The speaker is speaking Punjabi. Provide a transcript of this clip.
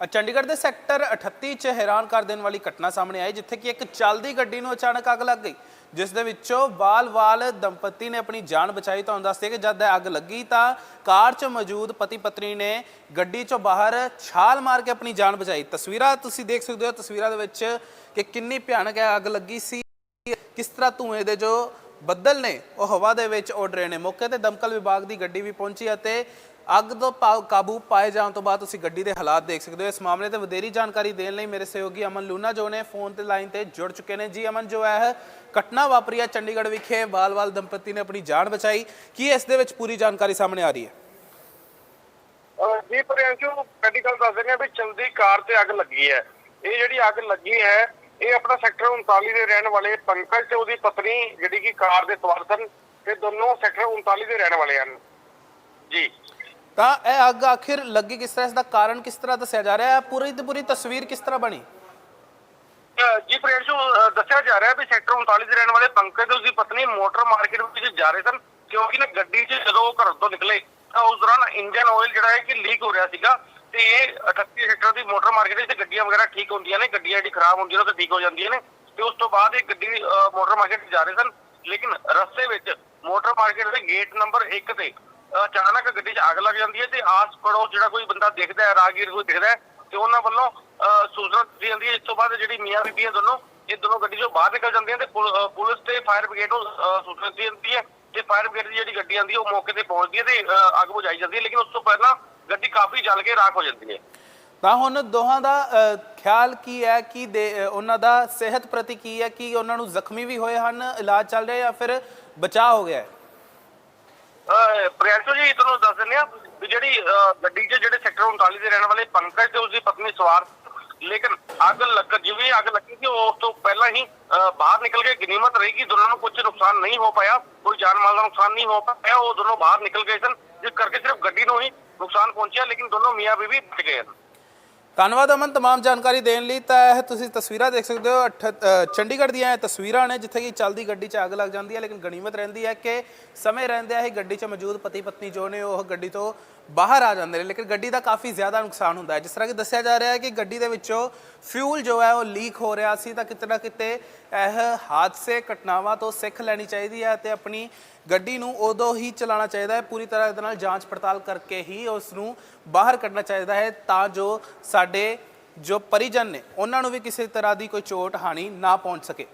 ਚੰਡੀਗੜ੍ਹ ਦੇ ਸੈਕਟਰ 38 ਚ ਹੈਰਾਨ ਕਰ ਦੇਣ ਵਾਲੀ ਘਟਨਾ ਸਾਹਮਣੇ ਆਈ, ਜਿੱਥੇ ਕਿ ਇੱਕ ਚੱਲਦੀ ਗੱਡੀ ਨੂੰ ਅਚਾਨਕ ਅੱਗ ਲੱਗ ਗਈ, ਜਿਸ ਦੇ ਵਿੱਚੋਂ ਵਾਲ-ਵਾਲ ਦੰਪਤੀ ਨੇ ਆਪਣੀ ਜਾਨ ਬਚਾਈ। ਤੁਹਾਨੂੰ ਦੱਸਦੇ ਕਿ ਜਦ ਇਹ ਅੱਗ ਲੱਗੀ ਤਾਂ ਕਾਰ 'ਚ ਮੌਜੂਦ ਪਤੀ ਪਤਨੀ ਨੇ ਗੱਡੀ 'ਚੋਂ ਬਾਹਰ ਛਾਲ ਮਾਰ ਕੇ ਆਪਣੀ ਜਾਨ ਬਚਾਈ। ਤਸਵੀਰਾਂ ਤੁਸੀਂ ਦੇਖ ਸਕਦੇ ਹੋ, ਤਸਵੀਰਾਂ ਦੇ ਵਿੱਚ ਕਿ ਕਿੰਨੀ ਭਿਆਨਕ ਇਹ ਅੱਗ ਲੱਗੀ ਸੀ। ਕਿਸ ਤਰ੍ਹਾਂ ਧੂਏ ਦੇ ਜੋ ਬੱਦਲ ਨੇ, ਉਹ ਹਵਾ ਦੇ ਵਿੱਚ ਉੱਡ ਰਹੇ ਨੇ। ਮੌਕੇ ਤੇ ਦਮਕਲ ਵਿਭਾਗ ਦੀ ਗੱਡੀ ਵੀ ਪਹੁੰਚੀ ਅਤੇ ਅੱਗ ਤੋਂ ਕਾਬੂ ਪਾਏ ਜਾਣ ਤੋਂ ਬਾਅਦ ਤੁਸੀਂ ਗੱਡੀ ਦੇ ਹਾਲਾਤ ਦੇਖ ਸਕਦੇ ਹੋ। ਇਸ ਮਾਮਲੇ ਤੇ ਵਧੇਰੀ ਜਾਣਕਾਰੀ ਦੇਣ ਲਈ ਮੇਰੇ ਸਹਿਯੋਗੀ ਅਮਨ ਲੂਨਾ ਜੋ ਨੇ ਫੋਨ ਤੇ ਲਾਈਨ ਤੇ ਜੁੜ ਚੁੱਕੇ ਨੇ। ਜੀ ਅਮਨ, ਜੋ ਹੈ ਘਟਨਾ ਵਾਪਰੀ ਹੈ ਚੰਡੀਗੜ੍ਹ ਵਿਖੇ ਬਾਲ ਬਾਲ ਦੰਪਤੀ ਨੇ ਆਪਣੀ ਜਾਨ ਬਚਾਈ। ਕੀ ਇਸ ਦੇ ਵਿੱਚ ਪੂਰੀ ਜਾਣਕਾਰੀ ਸਾਹਮਣੇ ਆ ਰਹੀ ਹੈ? ਜੀ ਪ੍ਰਿਅੰਸ਼ੂ ਪਹਿਲੀ ਦੱਸ ਦਿੰਦੇ ਆ ਵੀ ਚਲਦੀ ਕਾਰ ਤੇ ਅੱਗ ਲੱਗੀ ਹੈ। ਇਹ ਜਿਹੜੀ ਅੱਗ ਲੱਗੀ ਹੈ ਇਹ ਆਪਣਾ ਸੈਕਟਰ 39 ਦੇ ਰਹਿਣ ਵਾਲੇ ਪੰਕਜ ਤੇ ਉਹਦੀ ਪਤਨੀ ਜਿਹੜੀ ਕਿ ਕਾਰ ਦੇ ਸਵਾਰ ਸਨ ਤੇ ਦੋਨੋਂ ਸੈਕਟਰ 39 ਦੇ ਰਹਿਣ ਵਾਲੇ ਹਨ। ਜੀ। ਤਾਂ ਇਹ ਅੱਗ ਆਖਿਰ ਲੱਗੀ ਕਿਸ ਤਰ੍ਹਾਂ? ਇਸ ਦਾ ਕਾਰਨ ਕਿਸ ਤਰ੍ਹਾਂ ਦੱਸਿਆ ਜਾ ਰਿਹਾ? ਹੈ ਪੂਰੀ ਦੀ ਪੂਰੀ ਤਸਵੀਰ ਕਿਸ ਤਰ੍ਹਾਂ ਬਣੀ? ਜੀ ਪ੍ਰਿਅੰਸ਼ੂ ਅਹ ਦੱਸਿਆ ਜਾ ਰਿਹਾ ਵੀ ਸੈਕਟਰ 39 ਦੇ ਰਹਿਣ ਵਾਲੇ ਪੰਕਜ ਤੇ ਉਸਦੀ ਪਤਨੀ ਮੋਟਰ ਮਾਰਕੀਟ ਵਿੱਚ ਜਾ ਰਹੇ ਸਨ ਕਿਉਂਕਿ ਨਾ ਗੱਡੀ 'ਚ ਜਦੋਂ ਉਹ ਘਰ ਤੋਂ ਨਿਕਲੇ ਤਾਂ ਉਸ ਦੌਰਾਨ ਇੰਜਨ ਆਇਲ ਜਿਹੜਾ ਹੈ ਕਿ ਲੀਕ ਹੋ ਰਿਹਾ ਸੀਗਾ ਤੇ ਇਹ 38 ਸੈਕਟਰ ਦੀ ਮੋਟਰ ਮਾਰਕੀਟ ਵਿੱਚ ਗੱਡੀਆਂ ਵਗੈਰਾ ਠੀਕ ਹੁੰਦੀਆਂ ਨੇ ਗੱਡੀਆਂ ਜਿਹੜੀ ਖਰਾਬ ਹੁੰਦੀਆਂ ਨੇ ਉਹ ਤਾਂ ਠੀਕ ਹੋ ਜਾਂਦੀਆਂ ਨੇ ਤੇ ਉਸ ਤੋਂ ਬਾਅਦ ਇਹ ਗੱਡੀ ਅਹ, ਮੋਟਰ ਮਾਰਕੀਟ ਜਾ ਰਹੇ ਸਨ। ਲੇਕਿਨ ਰਸਤੇ ਵਿੱਚ ਮੋਟਰ ਮਾਰਕੀਟ ਦੇ ਗੇਟ ਨੰਬਰ 1 ਤੇ ਅਚਾਨਕ ਗੱਡੀ 'ਚ ਅੱਗ ਲੱਗ ਜਾਂਦੀ ਹੈ ਤੇ ਆਸ ਪੜੋਸ ਜਿਹੜਾ ਕੋਈ ਬੰਦਾ ਦਿਖਦਾ ਹੈ ਰਾਹਗੀਰ ਕੋਈ ਦਿਖਦਾ ਹੈ ਤੇ ਉਹਨਾਂ ਵੱਲੋਂ ਅਹ, ਸੂਚਨਾ ਦਿੱਤੀ ਜਾਂਦੀ ਹੈ। ਇਸ ਤੋਂ ਬਾਅਦ ਜਿਹੜੀ ਮੀਆਂ ਬੀਬੀ ਹੈ ਦੋਨੋਂ ਇਹ ਦੋਨੋਂ ਗੱਡੀ 'ਚੋਂ ਬਾਹਰ ਨਿਕਲ ਜਾਂਦੀਆਂ ਤੇ ਪੁਲ- ਪੁਲਿਸ ਤੇ ਫਾਇਰ ਬ੍ਰਿਗੇਡ ਨੂੰ ਸੂਚਨਾ ਦਿੱਤੀ ਜਾਂਦੀ ਹੈ ਤੇ ਫਾਇਰ ਬ੍ਰਿਗੇਡ ਦੀ ਜਿਹੜੀ ਗੱਡੀ ਆਉਂਦੀ ਹੈ ਉਹ ਮੌਕੇ ਤੇ ਪਹੁੰਚਦੀ ਹੈ ਤੇ ਅੱਗ ਬੁਝਾਈ ਜਾਂਦੀ ਹੈ। ਲੇਕਿਨ ਉਸ ਤੋਂ ਪਹਿਲਾਂ ਗੱਡੀ ਕਾਫੀ ਜਲ ਕੇ ਰਾਖ ਹੋ ਜਾਂਦੀ ਹੈ। ਤਾਂ ਹੁਣ ਦੋਹਾਂ ਦਾ ਖਿਆਲ ਕੀ ਹੈ ਕਿ ਉਹਨਾਂ ਦਾ ਸਿਹਤ ਪ੍ਰਤੀ ਕੀ ਹੈ ਕਿ ਉਹਨਾਂ ਨੂੰ ਜ਼ਖਮੀ ਵੀ ਹੋਏ ਹਨ ਇਲਾਜ ਚੱਲ ਰਿਹਾ ਜਾਂ ਫਿਰ ਬਚਾਅ ਹੋ ਗਿਆ ਹੈ? ਪ੍ਰਿਆਂਸ਼ੂ ਜੀ ਤੁਹਾਨੂੰ ਦੱਸ ਦਿੰਦੇ ਆ ਜਿਹੜੀ ਗੱਡੀ 'ਚ ਜਿਹੜੇ ਸੈਕਟਰ 39 ਦੇ ਰਹਿਣ ਵਾਲੇ ਪੰਕਜ ਤੇ ਉਸਦੀ ਪਤਨੀ ਸਵਾਰ ਲੇਕਿਨ ਅੱਗ ਲੱਗ ਜਿਵੇਂ ਅੱਗ ਲੱਗੀ ਸੀ ਉਸ ਤੋਂ ਪਹਿਲਾਂ ਹੀ ਬਾਹਰ ਨਿਕਲ ਕੇ ਗਨੀਮਤ ਰਹੀ ਕਿ ਦੋਨਾਂ ਨੂੰ ਕੁਝ ਨੁਕਸਾਨ ਨਹੀਂ ਹੋ ਪਾਇਆ ਕੋਈ ਜਾਨ ਮਾਲ ਦਾ ਨੁਕਸਾਨ ਨਹੀਂ ਹੋ ਪਾਇਆ ਉਹ ਦੋਨੋਂ ਬਾਹਰ ਨਿਕਲ ਗਏ ਸਨ ਜਿਸ ਕਰਕੇ ਸਿਰਫ ਗੱਡੀ ਨੂੰ ਹੀ ਨੁਕਸਾਨ ਪਹੁੰਚਿਆ ਲੇਕਿਨ ਦੋਨੋਂ ਮੀਆਂ ਬੀਬੀ ਬਚ ਗਏ ਧੰਨਵਾਦ ਅਮਨ तमाम ਜਾਣਕਾਰੀ ਦੇਣ ਲਈ ਤਾਂ ਇਹ ਤੁਸੀਂ ਤਸਵੀਰਾਂ ਦੇਖ ਸਕਦੇ ਹੋ ਅੱਠ- ਅ, ਚੰਡੀਗੜ੍ਹ ਦੀਆਂ ਇਹ ਤਸਵੀਰਾਂ ਨੇ ਜਿੱਥੇ ਕਿ ਚੱਲਦੀ ਗੱਡੀ 'ਚ ਅੱਗ ਲੱਗ ਜਾਂਦੀ ਹੈ ਲੇਕਿਨ ਗਣੀਮਤ ਰਹਿੰਦੀ ਹੈ ਕਿ ਸਮੇਂ ਰਹਿੰਦਿਆਂ ਹੀ ਗੱਡੀ 'ਚ ਮੌਜੂਦ ਪਤੀ ਪਤਨੀ ਜੋ ਨੇ ਉਹ ਗੱਡੀ ਤੋਂ ਬਾਹਰ ਆ ਜਾਂਦੇ ਨੇ ਲੇਕਿਨ ਗੱਡੀ ਦਾ ਕਾਫੀ ਜ਼ਿਆਦਾ ਨੁਕਸਾਨ ਹੁੰਦਾ ਹੈ ਜਿਸ ਤਰ੍ਹਾਂ ਕਿ ਦੱਸਿਆ ਜਾ ਰਿਹਾ ਹੈ ਕਿ ਗੱਡੀ ਦੇ ਵਿੱਚੋਂ ਫਿਊਲ ਜੋ ਹੈ ਉਹ ਲੀਕ ਹੋ ਰਿਹਾ ਸੀ ਤਾਂ ਕਿਤੇ ਨਾ ਕਿਤੇ ਇਹ ਹਾਦਸੇ ਘਟਨਾਵਾਂ ਤੋਂ ਸਿੱਖ ਲੈਣੀ ਚਾਹੀਦੀ ਹੈ ਤੇ ਆਪਣੀ ਗੱਡੀ ਨੂੰ ਉਦੋਂ ਹੀ ਚਲਾਉਣਾ ਚਾਹੀਦਾ ਹੈ ਪੂਰੀ ਤਰ੍ਹਾਂ ਇਹਦੇ ਨਾਲ ਜਾਂਚ ਪੜਤਾਲ ਕਰਕੇ ਹੀ ਉਸ ਨੂੰ ਬਾਹਰ ਕੱਢਣਾ ਚਾਹੀਦਾ ਹੈ ਤਾਂ ਜੋ ਸਾਡੇ ਜੋ ਪਰਿਜਨ ਨੇ, ਉਹਨਾਂ ਨੂੰ ਵੀ ਕਿਸੇ ਤਰ੍ਹਾਂ ਦੀ ਕੋਈ ਚੋਟ, ਹਾਨੀ ਨਾ ਪਹੁੰਚ ਸਕੇ।